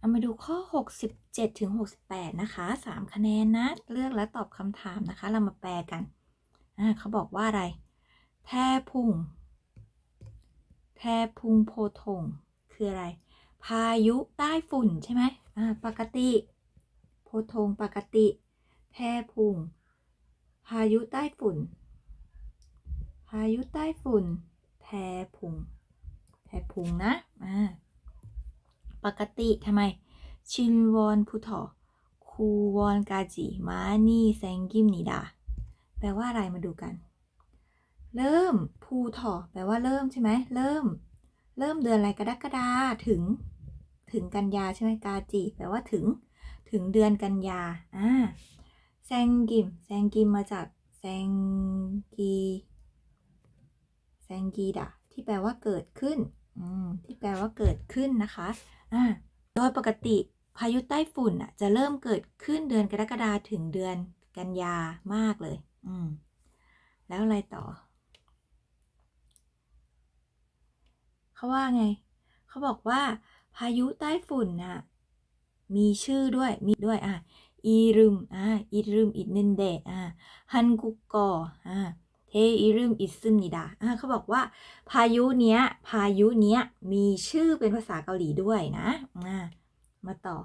เอามาดูข้อ 67ถึง68 นะคะ 3 คะแนนนะ เลือกและตอบคำถามนะคะ เรามาแปลกันเขาบอกว่าอะไรแทพุงแทพุงโพธงคืออะไร พายุใต้ฝุ่นใช่ไหมปกติ โพธงปกติแทพุง พายุใต้ฝุ่น พายุใต้ฝุ่นแทพุงแทพุงนะ อ่า ปกติทำไม ชินวอนพุทอคูวอนกาจิมานีแซงกิมนิดา แปลว่าอะไรมาดูกัน เริ่มภูทอแปลว่าเริ่มใช่ไหมเริ่ม เริ่มเดือนอะไรกรกฎาถึง ถึงกันยาใช่ไหมกาจิแปลว่าถึง ถึงเดือนกันยาอ่าแซงกิมแซงกิมมาจากแซงกีแซงกีดะที่แปลว่าเกิดขึ้น ที่แปลว่าเกิดขึ้นนะคะอ่าโดยปกติพายุใต้ฝุ่นอะจะเริ่มเกิดขึ้นเดือนกรกฎาถึงเดือนกันยามากเลย อืม แล้วอะไรต่อ เขาว่าไง เขาบอกว่า พายุใต้ฝุ่นน่ะ มีชื่อด้วย มีด้วย อะ อีรึม อ่าอีรึม อิดนึนเดอ่าฮันกุกกออ่า เทอีรึมอิซึมนิดาเขาบอกว่า พายุเนี้ย พายุเนี้ยมีชื่อเป็นภาษาเกาหลีด้วยนะมาต่อ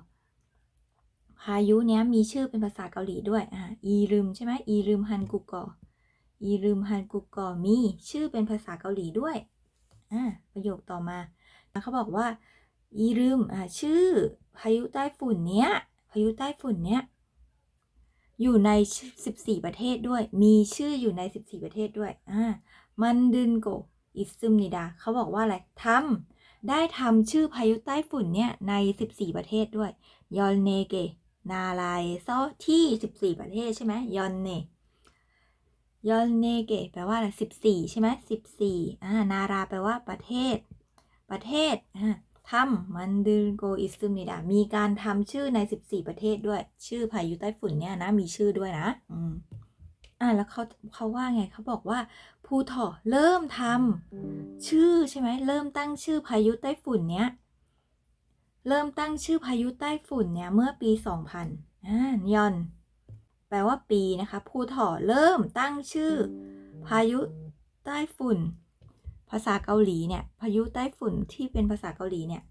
พายุเนี้ยมีชื่อเป็นภาษาเกาหลีด้วยอ่าอีรึมใช่ไหมอีรึมฮันกุกกออีรึมฮันกุกกอมีชื่อเป็นภาษาเกาหลีด้วยอ่าประโยคต่อมาเขาบอกว่าอีรึมอ่าชื่อพายุใต้ฝุ่นเนี้ยพายุใต้ฝุ่นเนี้ย อยู่ใน 14 ประเทศด้วย มีชื่ออยู่ใน 14 ประเทศด้วย อ่า มันดึนโก อิซึมนิดา เขาบอกว่าอะไรทำได้ทำชื่อพายุใต้ฝุ่นเนี่ยใน 14 ประเทศด้วย ยอนเนเก นาลายซอที่ 14 ประเทศใช่ไหมยอนเน ยอนเนเกแปลว่าอะไร 14 ใช่ไหม14 อ่า นาราแปลว่าประเทศ ประเทศ อ่า ทำมันดึนโกอิซึมนิดามีการทำชื่อใน 14 ประเทศด้วย ชื่อพายุใต้ฝุ่นเนี่ยนะ มีชื่อด้วยนะอืมอ่าแล้วเขาเขาว่าไงเขาบอกว่าภูถอเริ่มทำชื่อใช่ไหมเริ่มตั้งชื่อพายุใต้ฝุ่นเนี้ยเริ่มตั้งชื่อพายุใต้ฝุ่นเนี่ยเมื่อปี 2000อ่านยอน แปลว่าปีนะคะภูถอเริ่มตั้งชื่อ พายุใต้ฝุ่น ภาษาเกาหลีเนี่ย พายุใต้ฝุ่นที่เป็นภาษาเกาหลีเนี่ย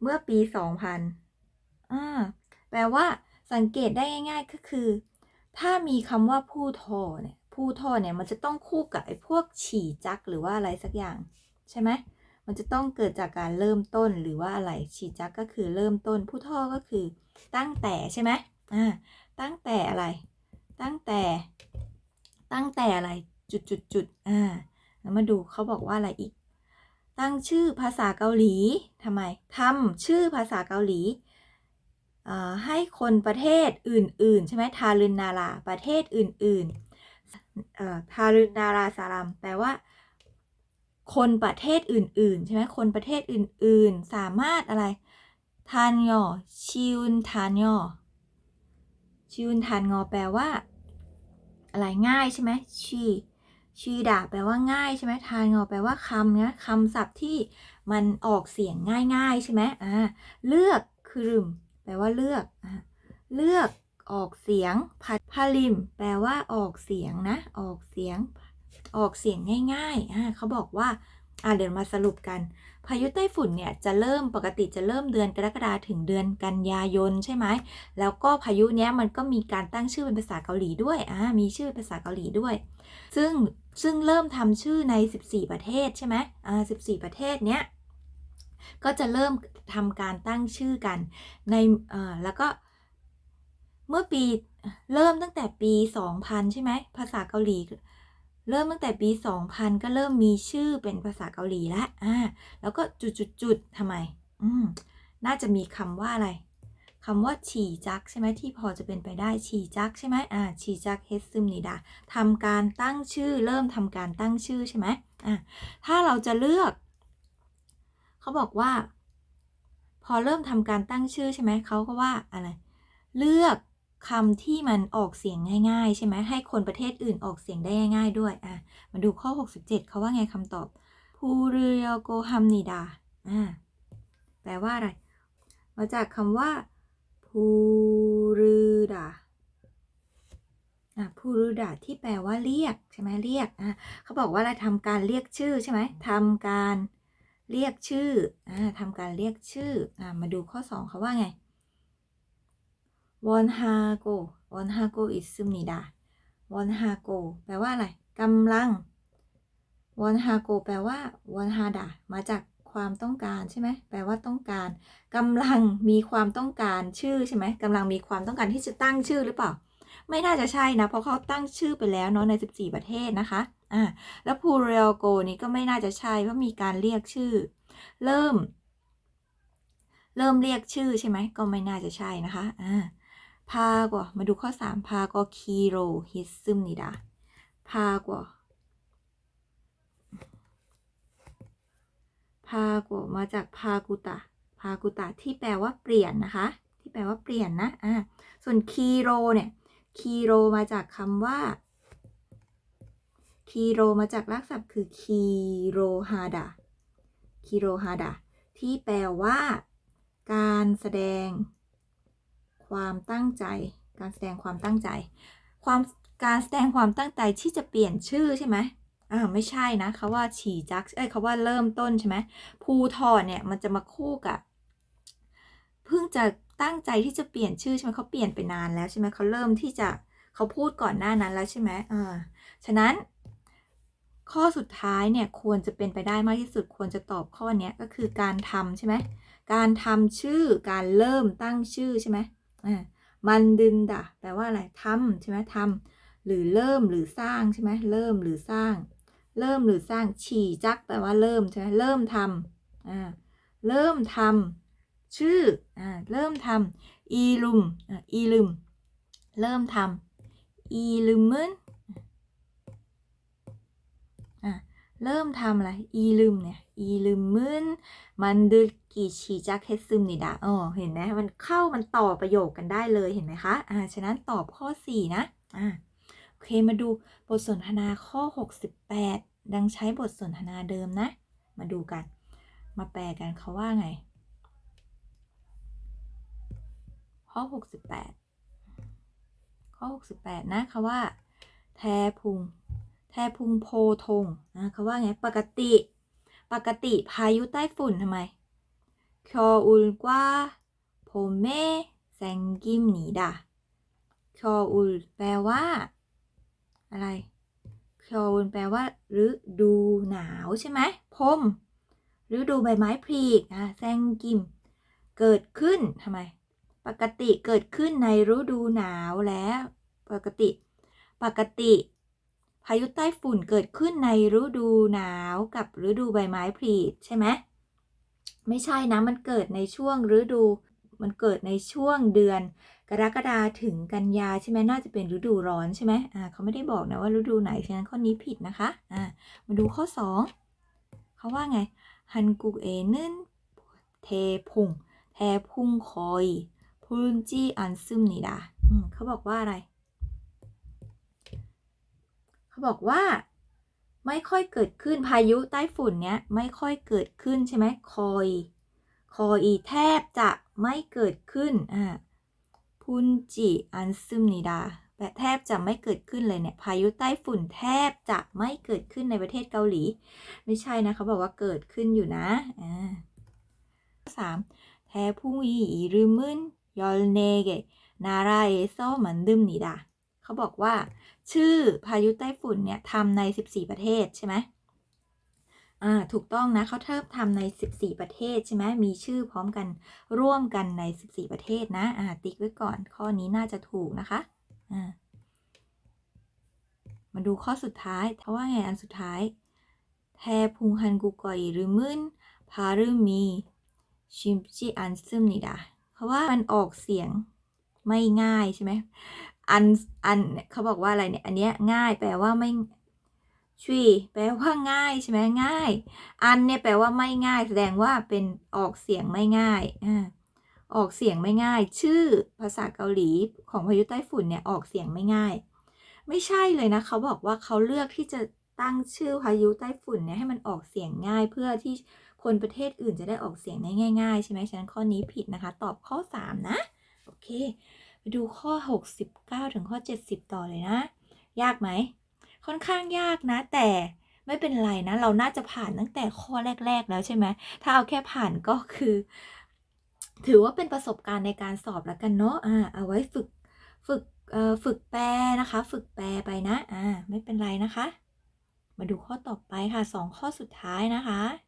เมื่อปี 2000อ่าแปลว่าสังเกตได้ง่าย ๆ ก็คือ ถ้ามีคำว่าผู้ทอเนี่ย ผู้ทอเนี่ยมันจะต้องคู่กับไอ้พวกฉี่จักหรือว่าอะไรสักอย่าง ใช่ไหม มันจะต้องเกิดจากการเริ่มต้นหรือว่าอะไร ฉี่จักก็คือเริ่มต้น ผู้ทอก็คือ ตั้งแต่ใช่ไหมอ่า ตั้งแต่อะไร ตั้งแต่ ตั้งแต่อะไร จุดจุดจุดอ่า แล้วมาดูเขาบอกว่าอะไรอีก ตั้งชื่อภาษาเกาหลีทำไมทำชื่อภาษาเกาหลีให้คนประเทศอื่น ๆ ใช่ไหมทารุนนาราประเทศอื่นๆทารุนนาราสารัมแปลว่า คนประเทศอื่น ๆ ใช่ไหมคนประเทศอื่น ๆ สามารถอะไรทานยอชิวทานยอชิวทานงอแปลว่า อะไรง่ายใช่ไหมชี ชีดาแปลว่าง่ายใช่ไหมทานงอแปลว่าคำเนี้ยคำศัพท์ที่มันออกเสียงง่ายๆใช่ไหมอ่าเลือกคือรึมแปลว่าเลือกอ่าเลือกออกเสียงพัดพาลิม แปลว่าออกเสียงนะ ออกเสียง ออกเสียงง่ายๆอ่าเขาบอกว่าอ่าเดี๋ยวมาสรุปกัน พายุไต้ฝุ่นเนี่ยจะเริ่มปกติจะเริ่มเดือนกรกฎาถึงเดือนกันยายนใช่ไหม แล้วก็พายุเนี้ยมันก็มีการตั้งชื่อเป็นภาษาเกาหลีด้วยอ่ามีชื่อเป็นภาษาเกาหลีด้วย ซึ่ง ซึ่งเริ่มทำชื่อใน 14 ประเทศใช่ไหมอ่า14 ประเทศเนี้ย ก็จะเริ่มทำการตั้งชื่อกันในอ่อแล้วก็เมื่อปีเริ่มตั้งแต่ปี 2000 ใช่ไหมภาษาเกาหลี เริ่มตั้งแต่ปี 2000 ก็เริ่มมีชื่อเป็นภาษาเกาหลีแล้วอ่าแล้วก็จุดๆๆทำไม อืมน่าจะมีคำว่าอะไร คำว่าฉี่จักใช่ไหมที่พอจะเป็นไปได้ฉี่จักใช่ไหมอ่าฉี่จักเฮซึมนิดาทำการตั้งชื่อ เริ่มทำการตั้งชื่อใช่ไหมอ่าถ้าเราจะเลือก เขาบอกว่า พอเริ่มทำการตั้งชื่อใช่ไหมเขาก็ว่าอะไรเลือกคำที่มันออกเสียงง่ายๆ ใช่ไหมให้คนประเทศอื่นออกเสียงได้ง่ายๆด้วยอะมาดูข้อ 67 เขาว่าไงคำตอบพูเรียโกฮัมนิดาอ่าแปลว่าอะไร มาจากคำว่า พูรือดาอะพูรือดาที่แปลว่าเรียกใช่ไหมเรียกอะเขาบอกว่าเราทำการเรียกชื่อใช่ไหมทำการเรียกชื่ออ่าทำการเรียกชื่ออ่ามาดูข้อสองเขาว่าไงวอนฮาโกวอนฮาโกอิซึมิดาวอนฮาโกแปลว่าอะไรกำลังวอนฮาโกแปลว่าวอนฮาดามาจาก ความต้องการใช่ไหมแปลว่าต้องการกำลังมีความต้องการชื่อใช่ไหมกำลังมีความต้องการที่จะตั้งชื่อหรือเปล่า ไม่น่าจะใช่นะ เพราะเขาตั้งชื่อไปแล้วเนาะใน 14 ประเทศนะคะอ่าแล้วพูเรลโกนี่ก็ไม่น่าจะใช่เพราะมีการเรียกชื่อ เริ่ม เริ่มเรียกชื่อใช่ไหมก็ไม่น่าจะใช่นะคะอ่าพากว่ามาดูข้อ 3 พาก็คีโรฮิซึมนิดาพากว่า พากว่ามาจากพากุตะพากุตะที่แปลว่าเปลี่ยนนะคะ ที่แปลว่าเปลี่ยนนะอ่าส่วนคีโรเนี่ยคีโรมาจากคำว่าคีโรมาจากรากศัพท์คือคีโรฮาดาคีโรฮาดาที่แปลว่า การแสดง ความตั้งใจ การแสดงความตั้งใจ ความการแสดงความตั้งใจที่จะเปลี่ยนชื่อใช่ไหม อ่าไม่ใช่นะเขาว่าฉี่จักเอ้ยเขาว่าเริ่มต้นใช่ไหมภูทรเนี่ยมันจะมาคู่กับเพิ่งจะตั้งใจที่จะเปลี่ยนชื่อใช่ไหมเขาเปลี่ยนไปนานแล้วใช่ไหมเขาเริ่มที่จะเขาพูดก่อนหน้านั้นแล้วใช่ไหมอ่าฉะนั้น ข้อสุดท้ายเนี่ยควรจะเป็นไปได้มากที่สุดควรจะตอบข้อนี้ก็คือการทำใช่ไหมการทำชื่อการเริ่มตั้งชื่อใช่ไหมอ่ามันดึนดะแปลว่าอะไรทำใช่ไหมทำหรือเริ่มหรือสร้างใช่ไหมเริ่มหรือสร้าง เริ่มหรือสร้างฉี่จักแปลว่าเริ่มใช่ไหมเริ่มทำอ่าเริ่มทำชื่ออ่าเริ่มทำอีลุมอ่าอีลุมเริ่มทำอีลุมมนอ่าเริ่มทำอะไรอีลุมเนี่ยอีลุมมึนมันดึกีชีจักเฮซึมนิดาอ๋อเห็นไหมมันเข้ามันต่อประโยคกันได้เลยเห็นไหมคะอ่าฉะนั้นตอบข้อ 4 นะอ่าโอเคมาดู บทสนทนาข้อ 68 ดังใช้บทสนทนาเดิมนะ มาดูกัน มาแปลกันเขาว่าไง ข้อ 68 ข้อ 68 นะเขาว่า แทพุง แทพุงโพธงนะเขาว่าไง ปกติ ปกติพายุใต้ฝุ่นทำไมคออุลกว่าโพเมแซงกิมหนีดาคออุลแปลว่า อะไรคออุลแปลว่าฤดูหนาวใช่ไหมพมฤดูใบไม้ผลิอะแซงกิม เกิดขึ้นทำไม ปกติเกิดขึ้นในฤดูหนาวแล้ว ปกติ ปกติ พายุใต้ฝุ่นเกิดขึ้นในฤดูหนาวกับฤดูใบไม้ผลิใช่ไหมไม่ใช่นะ มันเกิดในช่วงฤดู มันเกิดในช่วงเดือน กรกฎาถึงกันยาใช่ไหมน่าจะเป็นฤดูร้อนใช่ไหมอ่าเขาไม่ได้บอกนะว่าฤดูไหนฉะนั้นข้อนี้ผิดนะคะอ่ามาดูข้อ 2 เขาว่าไงฮันกุกเอนึนเทพุงแทพุงคอยพูนจีอันซึมนิดาเขาบอกว่าอะไร เขาบอกว่าไม่ค่อยเกิดขึ้นพายุใต้ฝุ่นเนี้ยไม่ค่อยเกิดขึ้นใช่ไหมคอย คอยแทบจะไม่เกิดขึ้นอ่า พุนจิอันซึมนิดาแทบจะไม่เกิดขึ้นเลยเนี่ยพายุใต้ฝุ่นแทบจะไม่เกิดขึ้นในประเทศเกาหลี ไม่ใช่นะเขาบอกว่าเกิดขึ้นอยู่นะอ่าสามแทพุงอีอีรึมึนยอลเนเกนาราเอโซมันดึมนิดาเขาบอกว่า ชื่อพายุใต้ฝุ่นเนี่ยทำใน 14 ประเทศใช่ไหม อ่าถูกต้องนะเขาเทิบทำใน 14 ประเทศใช่ไหมมีชื่อพร้อมกันร่วมกันใน 14 ประเทศนะอ่าติ๊กไว้ก่อนข้อนี้น่าจะถูกนะคะอ่ามาดูข้อสุดท้ายเพราะว่าไงอันสุดท้ายแทพุงฮันกุกอยหรือมึนพารึมีชิมจิอันซึมนิดาเพราะว่ามันออกเสียงไม่ง่ายใช่ไหมอันอันเขาบอกว่าอะไรเนี่ยอันเนี้ยง่ายแปลว่าไม่ ชีแปลว่าง่ายใช่ไหมง่าย อันเนี่ยแปลว่าไม่ง่าย แสดงว่าเป็นออกเสียงไม่ง่ายอ่าออกเสียงไม่ง่าย ชื่อภาษาเกาหลีของพายุใต้ฝุ่นเนี่ยออกเสียงไม่ง่าย ไม่ใช่เลยนะเขาบอกว่าเขาเลือกที่จะตั้งชื่อพายุใต้ฝุ่นเนี่ยให้มันออกเสียงง่าย เพื่อที่คนประเทศอื่นจะได้ออกเสียงได้ง่าย ๆ ใช่ไหมฉะนั้นข้อนี้ผิดนะคะ ตอบข้อ 3 นะ โอเค ไปดูข้อ 69 ถึงข้อ 70 ต่อเลยนะ ยากไหม ค่อนข้างยากนะ แต่ไม่เป็นไรนะ เราน่าจะผ่านตั้งแต่ข้อแรก ๆ แล้วใช่ไหมถ้าเอาแค่ผ่านก็คือ ถือว่าเป็นประสบการณ์ในการสอบแล้วกันเนาะอ่าเอาไว้ฝึกฝึกอ่อฝึกแปลนะคะ ฝึกแปลไปนะอ่าไม่เป็นไรนะคะ มาดูข้อต่อไปค่ะสองข้อสุดท้ายนะคะ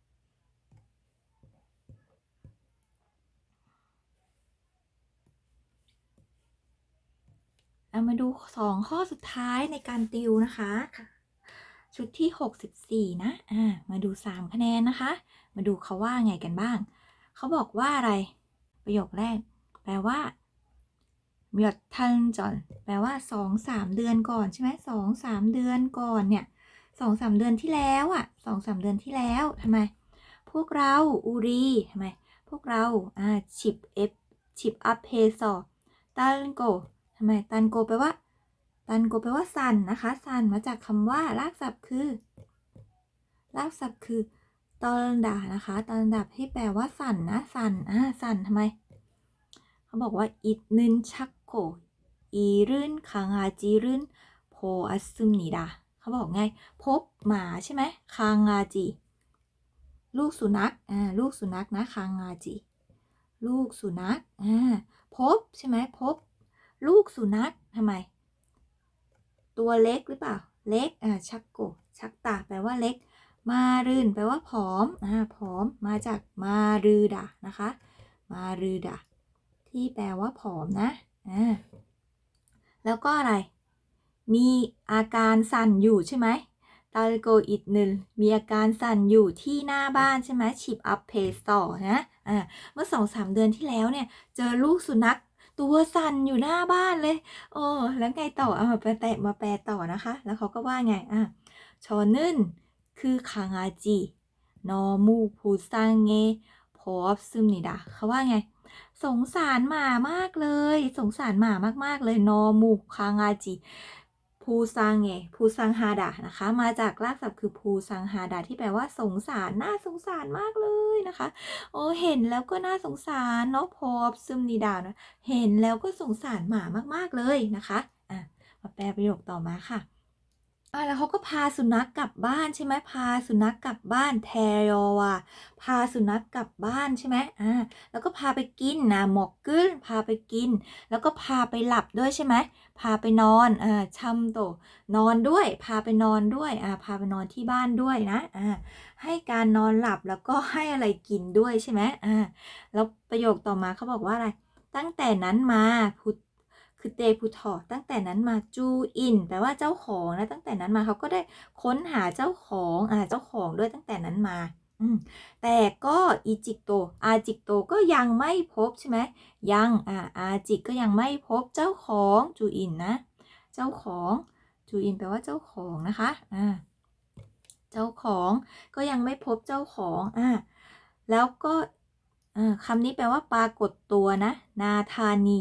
เอามาดูสองข้อสุดท้ายในการติวนะคะค่ะชุดที่ 64 นะอ่ามาดู 3 คะแนนนะคะ มาดูเขาว่าไงกันบ้าง เขาบอกว่าอะไร ประโยคแรก แปลว่าเมียทันจอนแปลว่า 2 3 เดือนก่อนใช่ไหมสองสามเดือนก่อนเนี่ยสองสามเดือนที่แล้วอะสองสามเดือนที่แล้วทำไม พวกเราอูรีทำไม พวกเราอ่าชิปเอฟชิปอัพเพซอตันโก ทำไมตันโกแปลว่าตันโกแปลว่าสันนะคะสันมาจากคำว่ารากศัพท์คือ รากศัพท์คือตอลดานะคะตอลดาที่แปลว่าสันนะสันอ่าสันทำไม เขาบอกว่าอิดนึนชักโกอีรื่นคังอาจีรื่นโพอัสซึมนิดาเขาบอกไง พบหมาใช่ไหมคังอาจี ลูกสุนัขอ่าลูกสุนัขนะคังอาจี ลูกสุนัขอ่าพบใช่ไหมพบ ลูกสุนัขทำไม ตัวเล็กหรือเปล่า เล็กอ่าชักโก ชักตาแปลว่าเล็ก มารืนแปลว่าผอมอ่าผอมมาจากมารือดานะคะ มารือดาที่แปลว่าผอมนะอ่าแล้วก็อะไร มีอาการสั่นอยู่ใช่ไหมตาลโกอิดหนึ่งมีอาการสั่นอยู่ที่หน้าบ้านใช่ไหมชิปอัพเพสต่อนะอ่าเมื่อสองสามเดือนที่แล้วเนี่ย เจอลูกสุนัข ตัวสั่นอยู่หน้าบ้านเลย โอ้แล้วไงต่อเอามาแปลแตะมาแปลต่อนะคะ แล้วเขาก็ว่าไงอะชอนึ่นคือคางอาจีนอมูพูซังเงพอบซึมนี่ดาเขาว่าไง สงสารหมามากเลย สงสารหมามากๆเลยนอมูคางาจิ ภูซังเงภูซังฮาดะนะคะ มาจากรากศัพท์คือภูซังฮาดะที่แปลว่าสงสารน่าสงสารมากเลยนะคะ โอ้เห็นแล้วก็น่าสงสารเนาะพอบซึมนีดาวนะเห็นแล้วก็สงสารหมามากๆเลยนะคะอะมาแปลประโยคต่อมาค่ะ อะแล้วเขาก็พาสุนัขกลับบ้านใช่ไหมพาสุนัขกลับบ้านแทยอวาพาสุนัขกลับบ้านใช่ไหมอ่าแล้วก็พาไปกินนะหมอกกึ้นพาไปกิน แล้วก็พาไปหลับด้วยใช่ไหมพาไปนอนอ่าชัมโตนอนด้วย พาไปนอนด้วยอ่าพาไปนอนที่บ้านด้วยนะอ่าให้การนอนหลับแล้วก็ให้อะไรกินด้วยใช่ไหมอ่าแล้วประโยคต่อมาเขาบอกว่าอะไร ตั้งแต่นั้นมาพุท คือเตพุทอตั้งแต่นั้นมาจูอินแปลว่าเจ้าของนะตั้งแต่นั้นมาเขาก็ได้ค้นหาเจ้าของอ่าเจ้าของด้วยตั้งแต่นั้นมาอืมแต่ก็อีจิกโต อาจิกโตก็ยังไม่พบใช่ไหมยังอ่าอาจิกก็ยังไม่พบเจ้าของจูอินนะ เจ้าของจูอินแปลว่าเจ้าของนะคะอ่าเจ้าของก็ยังไม่พบเจ้าของอ่าแล้วก็อ่าคำนี้แปลว่าปรากฏตัวนะ นาธานี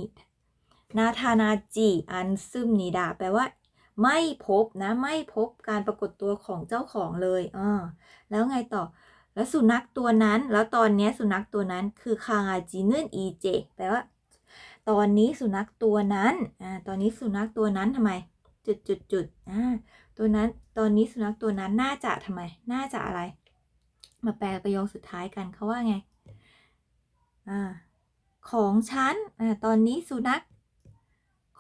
นาธานาจิอันซึมนิดา แปลว่า ไม่พบนะ ไม่พบการปรากฏตัวของเจ้าของเลยอ่าแล้วไงต่อ แล้วสุนัขตัวนั้น แล้วตอนนี้สุนัขตัวนั้นคือคางาจีเนื่นอีเจแปลว่า ตอนนี้สุนัขตัวนั้นอ่าตอนนี้สุนัขตัวนั้นทำไม จุดจุดจุดอ่าตัวนั้น ตอนนี้สุนัขตัวนั้นน่าจะทำไม น่าจะอะไร มาแปลประโยคสุดท้ายกันเขาว่าไงอ่าของฉันอ่าตอนนี้สุนัข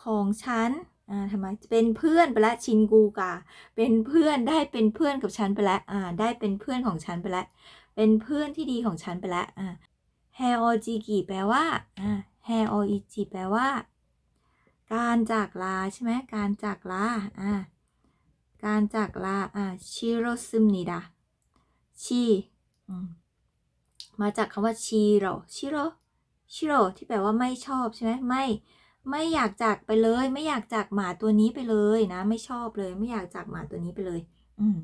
ของฉันอ่าทำไมเป็นเพื่อนไปแล้วชินกูกาเป็นเพื่อนได้เป็นเพื่อนกับฉันไปแล้วอ่าได้เป็นเพื่อนของฉันไปแล้วเป็นเพื่อนที่ดีของฉันไปแล้วอ่าแฮโอจิกิแปลว่าอ่าแฮโออิจิแปลว่า การจากลาใช่ไหมการจากลาอ่าการจากลาอ่าชิโรซึมนิดาชีมมาจากคำว่าชิโรชิโรชิโรที่แปลว่าไม่ชอบใช่ไหมไม่ ไม่อยากจากไปเลย ไม่อยากจากหมาตัวนี้ไปเลยนะ ไม่ชอบเลย ไม่อยากจากหมาตัวนี้ไปเลย อืม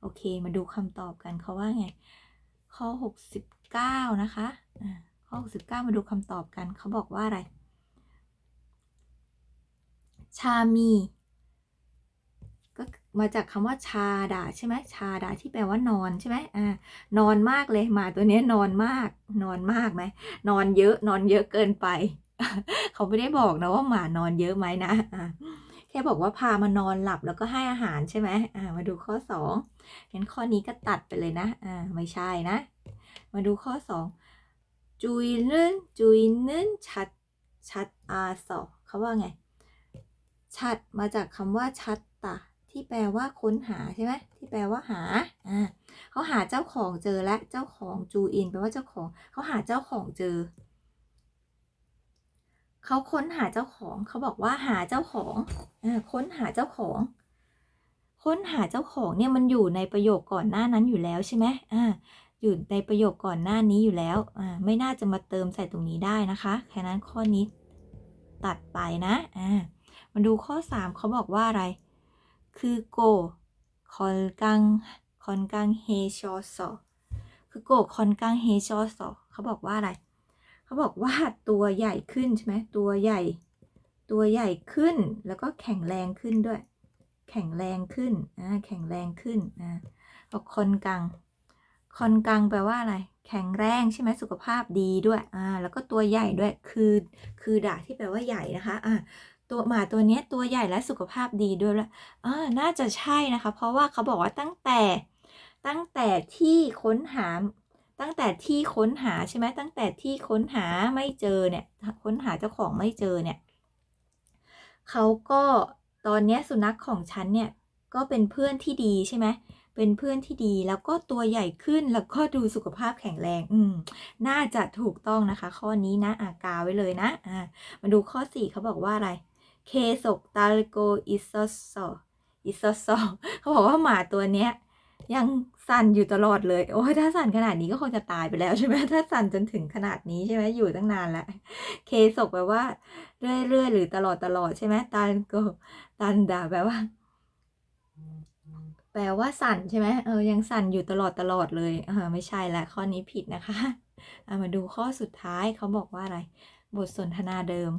โอเค มาดูคำตอบกันเขาว่าไง ข้อ 69 นะคะอ่าข้อ 69 มาดูคำตอบกันเขาบอกว่าอะไร ชามีก็มาจากคำว่าชาดาใช่ไหมชาดาที่แปลว่านอนใช่ไหมอ่านอนมากเลยหมาตัวนี้นอนมาก นอนมากไหมนอนเยอะนอนเยอะเกินไป เขาไม่ได้บอกนะว่าหมานอนเยอะไหมนะแค่บอกว่าพามานอนหลับแล้วก็ให้อาหารใช่ไหมมาดูข้อสองงั้นข้อนี้ก็ตัดไปเลยนะไม่ใช่นะ มาดูข้อสองจุยนึนจุยนึนชัดชัดอาสอเขาว่าไง ชัดมาจากคำว่าชัดตะที่แปลว่าค้นหาใช่ไหมที่แปลว่าหาอ่าเขาหาเจ้าของเจอและเจ้าของจูอินแปลว่าเจ้าของเขาหาเจ้าของเจอ เขาค้นหาเจ้าของ เขาบอกว่าหาเจ้าของอค้นหาเจ้าของ ค้นหาเจ้าของเนี่ยมันอยู่ในประโยคก่อนหน้านั้นอยู่แล้วใช่ไหมอ่าอยู่ในประโยคก่อนหน้านี้อยู่แล้วอ่าไม่น่าจะมาเติมใส่ตรงนี้ได้นะคะแค่นั้นข้อนี้ตัดไปนะอ่ามาดูข้อ 3เขาบอกว่าอะไร คือโกคอนกังคอนกังเฮชอสอคือโกคอนกังเฮชอสอเขาบอกว่าอะไร เขาบอกว่าตัวใหญ่ขึ้นใช่ไหมตัวใหญ่ ตัวใหญ่ขึ้นแล้วก็แข็งแรงขึ้นด้วย แข็งแรงขึ้นอ่าแข็งแรงขึ้นอ่าบอกคอนกังคอนกังแปลว่าอะไร แข็งแรงใช่ไหมสุขภาพดีด้วยอ่าแล้วก็ตัวใหญ่ด้วยคือคือด่าที่แปลว่าใหญ่นะคะอ่าตัวหมาตัวนี้ตัวใหญ่และสุขภาพดีด้วยล้วอ่าน่าจะใช่นะคะ เพราะว่าเขาบอกว่าตั้งแต่ตั้งแต่ที่ค้นหา ตั้งแต่ที่ค้นหาใช่ไหมตั้งแต่ที่ค้นหาไม่เจอเนี่ยค้นหาเจ้าของไม่เจอเนี่ยเขาก็ตอนนี้สุนัขของฉันเนี่ยก็เป็นเพื่อนที่ดีใช่ไหมเป็นเพื่อนที่ดีแล้วก็ตัวใหญ่ขึ้นแล้วก็ดูสุขภาพแข็งแรง อืม น่าจะถูกต้องนะคะ ข้อนี้นะอากาไว้เลยนะอ่ามาดูข้อ4เขาบอกว่าอะไรเคศกตาลโกอิซอซออิซอซอเขาบอกว่าหมาตัวเนี้ย ยังสั่นอยู่ตลอดเลย โอ้ยถ้าสั่นขนาดนี้ก็คงจะตายไปแล้วใช่ไหมถ้าสั่นจนถึงขนาดนี้ใช่ไหมอยู่ตั้งนานแล้ว เคศกแปลว่า เรื่อยๆหรือตลอดตลอดใช่ไหมตาลโกตันดาแปลว่า แปลว่าสั่นใช่ไหมเออยังสั่นอยู่ตลอดตลอดเลยเออไม่ใช่ละข้อนี้ผิดนะคะเอามาดูข้อสุดท้ายเขาบอกว่าอะไร บทสนทนาเดิม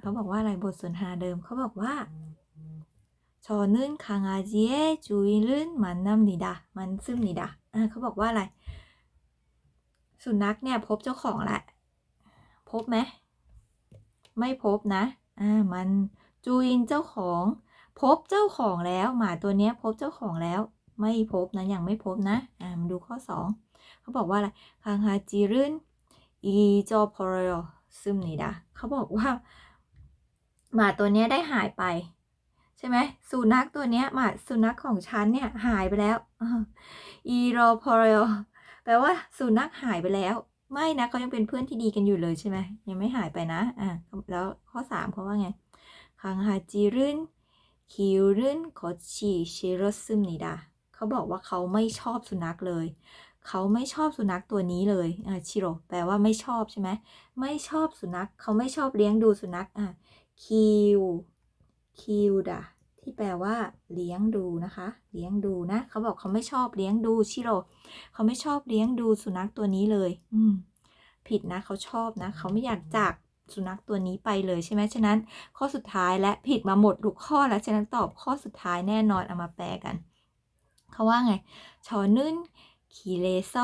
เขาบอกว่าอะไรบทสนทนาเดิมเขาบอกว่า 저는강아지의주인을만납니다 만습니다อ่าเขาบอกว่าอะไร สุนัขเนี่ยพบเจ้าของแหละ พบไหมไม่พบนะ อ่า มันจูอินเจ้าของ พบเจ้าของแล้ว หมาตัวเนี้ยพบเจ้าของแล้ว ไม่พบนะยังไม่พบนะ อ่ามาดูข้อสองเขาบอกว่าอะไรคางฮาจิรุนอีจอพอรซึมนิดาเขาบอกว่า หมาตัวเนี้ยได้หายไป ใช่ไหมสุนัขตัวเนี้ยหมาสุนัขของฉันเนี่ยหายไปแล้วอีโรอพอรแปลว่าสุนัขหายไปแล้ว ไม่นะเขายังเป็นเพื่อนที่ดีกันอยู่เลยใช่ไหมยังไม่หายไปนะอ่าแล้วข้อสามเขาว่าไงคังฮาจิรุนคิวรุนขอชีชิโรซึมนิดาเขาบอกว่าเขาไม่ชอบสุนัขเลย เขาไม่ชอบสุนัขตัวนี้เลยอ่าชิโรแปลว่าไม่ชอบใช่ไหมไม่ชอบสุนัขเขาไม่ชอบเลี้ยงดูสุนัขอ่าคิว คิวดาที่แปลว่า เลี้ยงดูนะคะ เลี้ยงดูนะ เขาบอกเขาไม่ชอบเลี้ยงดูชิโรเขาไม่ชอบเลี้ยงดูสุนัขตัวนี้เลย อืม ผิดนะเขาชอบนะ เขาไม่อยากจากสุนัขตัวนี้ไปเลยใช่ไหมฉะนั้น ข้อสุดท้ายและผิดมาหมดทุกข้อแล้วฉะนั้นตอบข้อสุดท้ายแน่นอนเอามาแปลกัน เขาว่าไงชอนึนคีเลโซ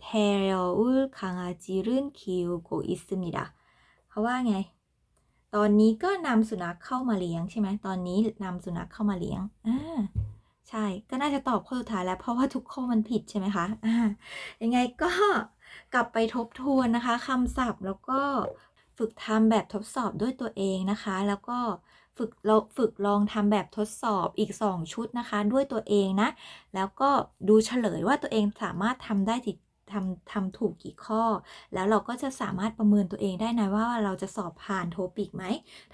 เทเรอุลคังอาจิรุนคิวโกอิซึมิดาเขาว่าไง ตอนนี้ก็นำสุนัขเข้ามาเลี้ยงใช่ไหมตอนนี้นำสุนัขเข้ามาเลี้ยงอ่าใช่ ก็น่าจะตอบข้อสุดท้ายแล้วเพราะว่าทุกข้อมันผิดใช่ไหมคะอ่ายังไงก็กลับไปทบทวนนะคะคำศัพท์แล้วก็ฝึกทำแบบทดสอบด้วยตัวเองนะคะ แล้วก็ฝึกเราฝึกลองทำแบบทดสอบอีก 2 ชุดนะคะ ด้วยตัวเองนะ แล้วก็ดูเฉลยว่าตัวเองสามารถทำได้ติด ทำทำถูกกี่ข้อ แล้วเราก็จะสามารถประเมินตัวเองได้นะว่าเราจะสอบผ่านโทปิกไหม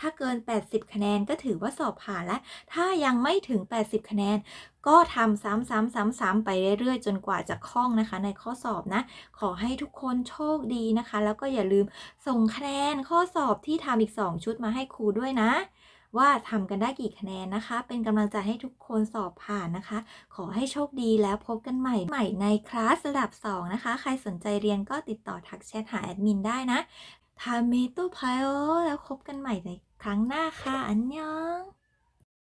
ถ้าเกิน 80 คะแนนก็ถือว่าสอบผ่านแล้ว ถ้ายังไม่ถึง 80 คะแนน ก็ทำซ้ำๆๆ ๆ ไปเรื่อยๆ จนกว่าจะคล่องนะคะ ในข้อสอบนะ ขอให้ทุกคนโชคดีนะคะ แล้วก็อย่าลืมส่งคะแนนข้อสอบที่ทำอีก 2 ชุดมาให้ครูด้วยนะ ว่าทำกันได้กี่คะแนนนะคะ เป็นกำลังใจให้ทุกคนสอบผ่านนะคะ ขอให้โชคดีแล้วพบกันใหม่ใหม่ในคลาสระดับ 2 นะคะ ใครสนใจเรียนก็ติดต่อทักแชทหาแอดมินได้นะทาเมโตพายโอแล้วพบกันใหม่ในครั้งหน้าค่ะ อันยอง